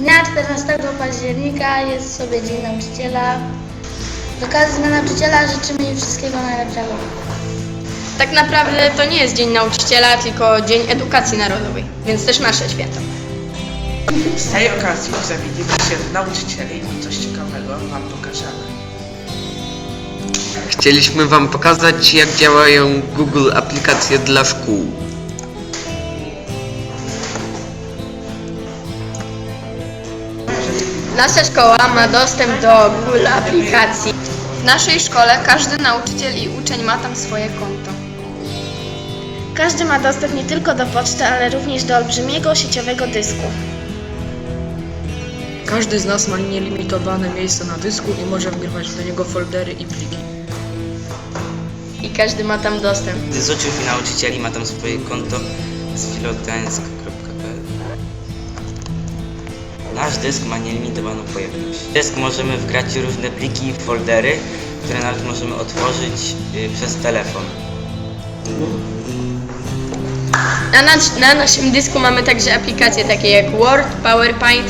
14 października jest sobie Dzień Nauczyciela. Z okazji Dnia Nauczyciela życzymy jej wszystkiego najlepszego. Tak naprawdę to nie jest Dzień Nauczyciela, tylko Dzień Edukacji Narodowej, więc też nasze święto. Z tej okazji zamienimy się w nauczycieli i coś ciekawego Wam pokażemy. Chcieliśmy Wam pokazać, jak działają Google aplikacje dla szkół. Nasza szkoła ma dostęp do Google aplikacji. W naszej szkole każdy nauczyciel i uczeń ma tam swoje konto. Każdy ma dostęp nie tylko do poczty, ale również do olbrzymiego sieciowego dysku. Każdy z nas ma nielimitowane miejsce na dysku i może wgrywać do niego foldery i pliki. I każdy ma tam dostęp. Każdy z uczniów i nauczycieli ma tam swoje konto sfilotańsk.pl Nasz dysk ma nielimitowaną pojemność. W dysk możemy wgrać różne pliki i foldery, które nawet możemy otworzyć y, przez telefon. Na, nas, na naszym dysku mamy także aplikacje takie jak Word, PowerPoint,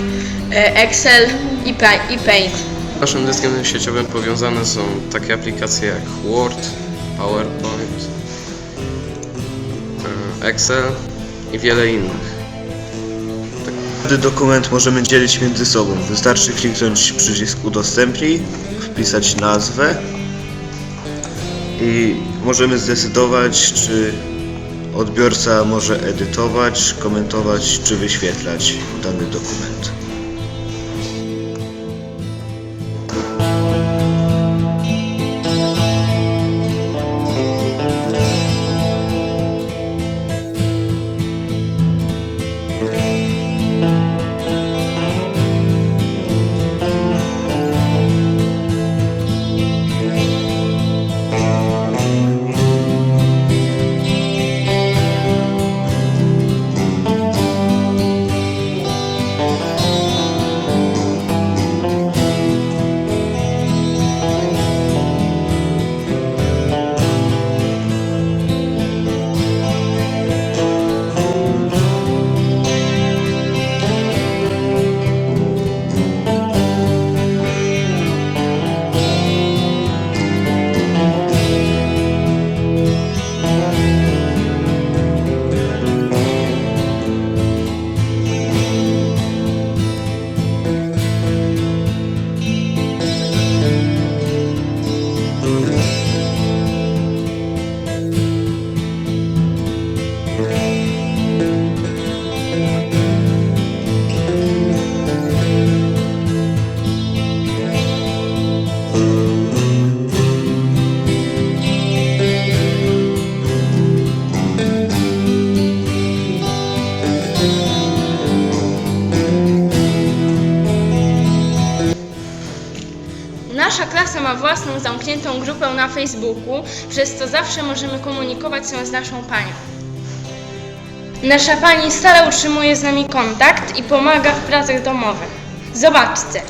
e, Excel i, Pa- i Paint. Naszym dyskiem sieciowym powiązane są takie aplikacje jak Word, PowerPoint, e, Excel i wiele innych. Każdy dokument możemy dzielić między sobą. Wystarczy kliknąć przycisk udostępnij, wpisać nazwę i możemy zdecydować, czy odbiorca może edytować, komentować czy wyświetlać dany dokument. Nasza klasa ma własną zamkniętą grupę na Facebooku, przez co zawsze możemy komunikować się z naszą panią. Nasza pani stale utrzymuje z nami kontakt i pomaga w pracach domowych. Zobaczcie,